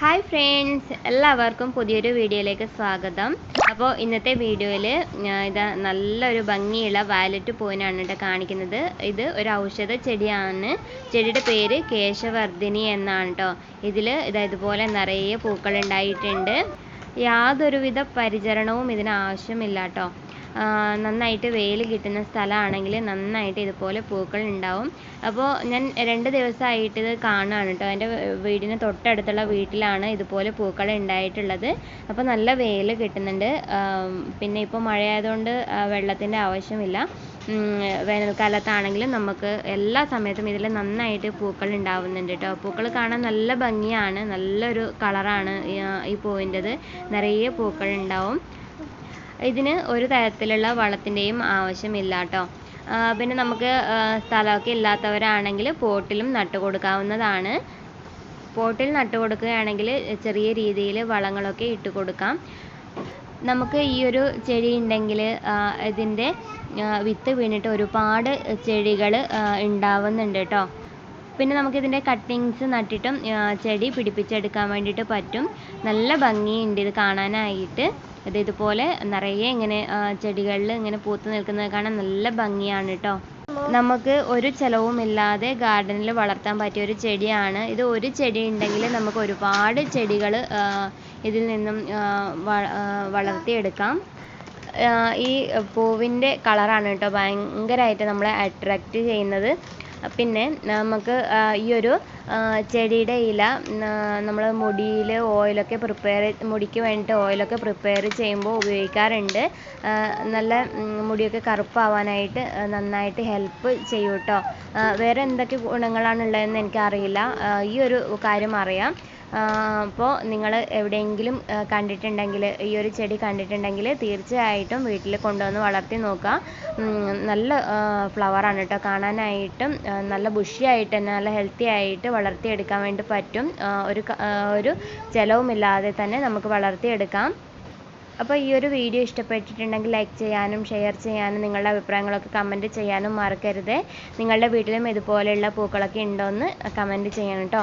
Hi friends എല്ലാവർക്കും പുതിയൊരു വീഡിയോയിലേക്ക് സ്വാഗതം. അപ്പോൾ ഇന്നത്തെ വീഡിയോയിൽ ഇതാ നല്ലൊരു ഭംഗിയുള്ള വയലറ്റ് പൂവിനാണ് കേട്ടോ കാണിക്കുന്നത്. ഇത് ഒരു ഔഷധ ചെടിയാണ്. ചെടിയുടെ പേര് കേശവർദ്ധിനി എന്നാണ് കേട്ടോ ഇതിൽ ഇതാ ഇതുപോലെ നിറയെ പൂക്കൾ ഉണ്ടായിട്ടുണ്ട്. യാതൊരുവിധ പരിചരണവും ഇതിന് ആവശ്യമില്ല കേട്ടോ നന്നായിട്ട് വെയിൽ കിട്ടുന്ന സ്ഥലമാണെങ്കിൽ നന്നായിട്ട് ഇതുപോലെ പൂക്കൾ ഉണ്ടാവും. അപ്പോൾ ഞാൻ രണ്ട് ദിവസമായിട്ട് ഇത് കാണുകയാണ് കേട്ടോ. എന്റെ വീടിന് തൊട്ടടുത്തുള്ള വീട്ടിലാണ് ഇതുപോലെ പൂക്കൾ ഉണ്ടായിട്ടുള്ളത്. അപ്പോൾ നല്ല വെയിൽ കിട്ടുന്നുണ്ട്. പിന്നെ ഇപ്പോൾ മഴയായതുകൊണ്ട് വെള്ളത്തിന്റെ ആവശ്യമില്ല. വേനൽക്കാലത്താണെങ്കിലും നമുക്ക് എല്ലാ സമയത്തും ഇതിൽ നന്നായിട്ട് പൂക്കൾ ഉണ്ടാവുന്നുണ്ട് കേട്ടോ. പൂക്കൾ കാണാൻ നല്ല ഭംഗിയാണ്. നല്ലൊരു കളറാണ് ഈ പൂവിന്റെത്. നിറയെ പൂക്കൾ ഉണ്ടാവും. ഇതിന് ഒരു തരത്തിലുള്ള വളത്തിന്റെയും ആവശ്യമില്ല കേട്ടോ പിന്നെ നമുക്ക് സ്ഥലമൊക്കെ ഇല്ലാത്തവരാണെങ്കിൽ പോട്ടിലും നട്ടു കൊടുക്കാവുന്നതാണ് പോട്ടിൽ നട്ടു കൊടുക്കുകയാണെങ്കിൽ ചെറിയ രീതിയിൽ വളങ്ങളൊക്കെ ഇട്ട് കൊടുക്കാം. നമുക്ക് ഈ ഒരു ചെടി ഉണ്ടെങ്കിൽ ഇതിന്റെ വിത്ത് വീണിട്ട് ഒരുപാട് ചെടികൾ ഉണ്ടാവുന്നുണ്ട് കേട്ടോ. പിന്നെ നമുക്കിതിന്റെ കട്ടിങ്സ് നട്ടിട്ടും ചെടി പിടിപ്പിച്ചെടുക്കാൻ വേണ്ടിയിട്ട് പറ്റും. നല്ല ഭംഗിയുണ്ട് ഇത് കാണാനായിട്ട്. ഇത് ഇതുപോലെ നിറയെ ഇങ്ങനെ ചെടികളിൽ ഇങ്ങനെ പൂത്ത് നിൽക്കുന്നത് കാണാൻ നല്ല ഭംഗിയാണ് കേട്ടോ നമുക്ക് ഒരു ചിലവുമില്ലാതെ ഗാർഡനിൽ വളർത്താൻ പറ്റിയ ഒരു ചെടിയാണ്. ഇത് ഒരു ചെടി ഉണ്ടെങ്കിൽ നമുക്ക് ഒരുപാട് ചെടികൾ ഇതിൽ നിന്നും വളർത്തിയെടുക്കാം. ഈ പൂവിന്റെ കളറാണ് കേട്ടോ ഭയങ്കരമായിട്ട് നമ്മളെ അട്രാക്റ്റ് ചെയ്യുന്നത്. പിന്നെ നമുക്ക് ഈ ഒരു ചെടിയുടെ ഇല നമ്മൾ മുടിയിൽ ഓയിലൊക്കെ പ്രിപ്പയർ മുടിക്ക് വേണ്ടിയിട്ട് ഓയിലൊക്കെ പ്രിപ്പയർ ചെയ്യുമ്പോൾ ഉപയോഗിക്കാറുണ്ട്. നല്ല മുടിയൊക്കെ കറുപ്പാവാനായിട്ട് നന്നായിട്ട് ഹെൽപ്പ് ചെയ്യും കേട്ടോ വേറെ എന്തൊക്കെ ഗുണങ്ങളാണ് ഗുണങ്ങളാണുള്ളതെന്ന് എനിക്കറിയില്ല. ഈ ഒരു കാര്യം അറിയാം. അപ്പോൾ നിങ്ങൾ എവിടെയെങ്കിലും കണ്ടിട്ടുണ്ടെങ്കിൽ ഈ ഒരു ചെടി കണ്ടിട്ടുണ്ടെങ്കിൽ തീർച്ചയായിട്ടും വീട്ടിൽ കൊണ്ടുവന്ന് വളർത്തി നോക്കുക. നല്ല ഫ്ലവറാണ് കേട്ടോ. കാണാനായിട്ടും നല്ല ബുഷിയായിട്ട് തന്നെ നല്ല ഹെൽത്തി ആയിട്ട് വളർത്തിയെടുക്കാൻ വേണ്ടി പറ്റും. ഒരു ഒരു ചിലവുമില്ലാതെ തന്നെ നമുക്ക് വളർത്തിയെടുക്കാം. അപ്പോൾ ഈ ഒരു വീഡിയോ ഇഷ്ടപ്പെട്ടിട്ടുണ്ടെങ്കിൽ ലൈക്ക് ചെയ്യാനും ഷെയർ ചെയ്യാനും നിങ്ങളുടെ അഭിപ്രായങ്ങളൊക്കെ കമന്റ് ചെയ്യാനും മറക്കരുത്. നിങ്ങളുടെ വീട്ടിലും ഇതുപോലെയുള്ള പൂക്കളൊക്കെ ഉണ്ടോ എന്ന് കമന്റ് ചെയ്യണം കേട്ടോ.